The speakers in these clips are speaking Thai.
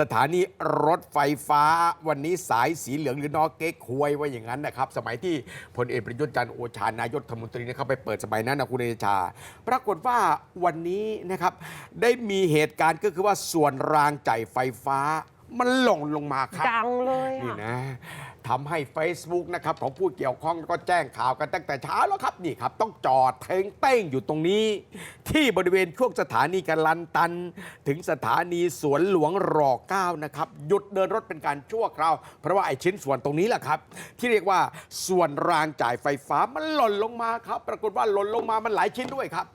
สถานีรถไฟฟ้าวันนี้สายสีเหลืองหรือนอเก๊กควยว่าอย่างนั้นนะครับ สมัยที่พลเอกประยุทธ์จันทร์โอชานายกรัฐมนตรีนะครับไปเปิดสมัยนั้นนะคุณเดชา ปรากฏว่าวันนี้นะครับได้มีเหตุการณ์ก็คือว่าส่วนรางจ่ายไฟฟ้า มันหล่นลงมาครับดังเลยนี่อะนะ ทำให้ Facebook นะครับของผู้เกี่ยวข้องก็แจ้งข่าวกันตั้งแต่เช้าแล้วครับนี่ครับ ต้องจอดเทงเต้งอยู่ตรงนี้ ที่บริเวณช่วงสถานีกัลันตัน ถึงสถานีสวนหลวงรอเก้านะครับหยุดเดินรถเป็นการชั่วคราว เพราะว่าไอ้ชิ้นส่วนตรงนี้แหละครับ ที่เรียกว่าส่วนรางจ่ายไฟฟ้ามันหล่นลงมาครับ ปรากฏว่าหล่นลงมามันหลายชิ้นด้วยครับ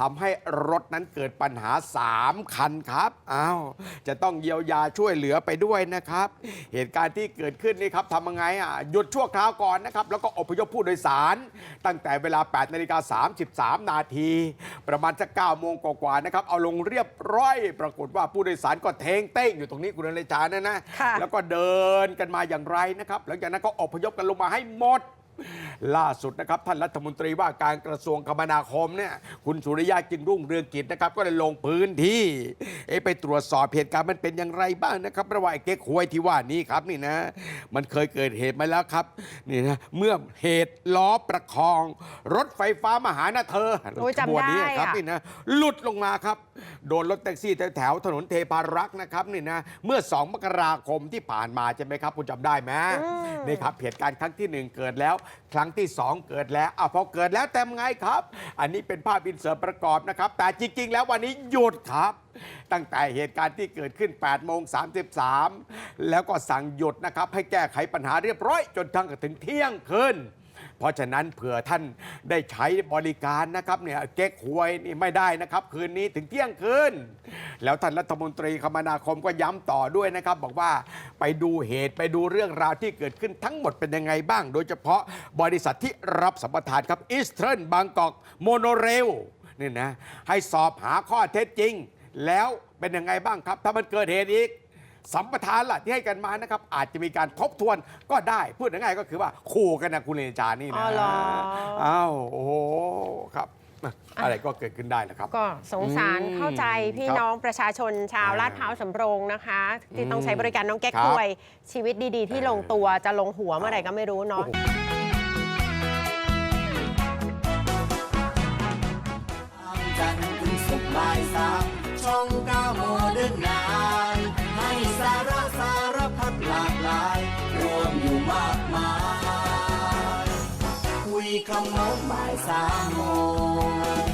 ทำให้รถนั้นเกิดปัญหา 3 คันครับอ้าวจะต้องเยียวยาช่วยเหลือไปด้วยนะครับ เหตุการณ์ที่เกิดขึ้นนี่ครับทำยังไงอะหยุดชั่วคราวก่อนนะครับแล้วก็อพยพผู้โดยสาร ตั้งแต่เวลา 8นาฬิกา33 นาที ประมาณจะ9โมงกว่าๆนะครับเอาลงเรียบร้อย ปรากฏว่าผู้โดยสารก็เทงเต้งอยู่ตรงนี้คุณเลจานะนะค่ะแล้วก็เดินกันมาอย่างไรนะครับหลังจากนั้นก็อพยพกันลงมาให้หมด ล่าสุดนะครับท่านรัฐมนตรีว่าการกระทรวงคมนาคมเนี่ยคุณสุริยะจึงรุ่งเรืองกิจนะครับก็ได้ลงพื้นที่เอะไปตรวจสอบเหตุการณ์มันเป็นอย่างไรบ้างนะครับระหว่างไอ้เก๊กฮวยที่ว่านี้ครับนี่นะ มันเคยเกิดเหตุมาแล้วครับนี่นะเมื่อเหตุล้อประคอง รถไฟฟ้ามาหานะเธอโอ้ยจำขบวนนี้ได้ครับอะนี่นะหลุดลงมาครับ โดนรถแท็กซี่แถวๆถนนเทพารักษ์นะครับนี่นะเมื่อ 2 มกราคมที่ผ่านมาใช่ไหมครับ คุณจำได้ไหมอืมนี่ครับเหตุการณ์ครั้งที่ 1 เกิดแล้ว ครั้งที่ 2 เกิดแล้วอะพอเกิดแล้วแต่ไงครับ อันนี้เป็นภาพอินเสิร์ตประกอบนะครับ แต่จริง ๆ แล้ววันนี้หยุดครับ ตั้งแต่เหตุการณ์ที่เกิดขึ้น8โมง33 แล้วก็สั่งหยุดนะครับ ให้แก้ไขปัญหาเรียบร้อย จนทั้งถึงเที่ยงคืน เพราะฉะนั้นเผื่อท่านได้ใช้บริการนะครับเนี่ยเก๊กหวยนี่ไม่ได้นะครับ คืนนี้ถึงเที่ยงคืน แล้วท่านรัฐมนตรีคมนาคมก็ย้ำต่อด้วยนะครับ บอกว่าไปดูเหตุไปดูเรื่องราวที่เกิดขึ้นทั้งหมดเป็นยังไงบ้าง โดยเฉพาะบริษัทที่รับสัมปทานครับอีสเทิร์นบางกอกโมโนเรลนี่นะให้สอบหาข้อเท็จจริง แล้วเป็นยังไงบ้างครับ ถ้ามันเกิดเหตุอีก สัมปทานล่ะที่ให้กันมานะครับ อาจจะมีการทบทวนก็ได้ พูดง่ายๆก็คือว่าขู่กันนะคุณเลนจานี่นะอเหรอ อ้าวโอ้ครับ อะไรก็เกิดขึ้นได้แหละครับ ก็สงสารเข้าใจพี่น้องประชาชนชาวลาดพร้าวสำโรงนะคะ ที่ต้องใช้บริการน้องแก๊กุ้วยชีวิตดีๆ ที่ลงตัวจะลงหัวเมื่อไหร่ก็ไม่รู้เนาะช่อง9 không muốn bài xa ngồi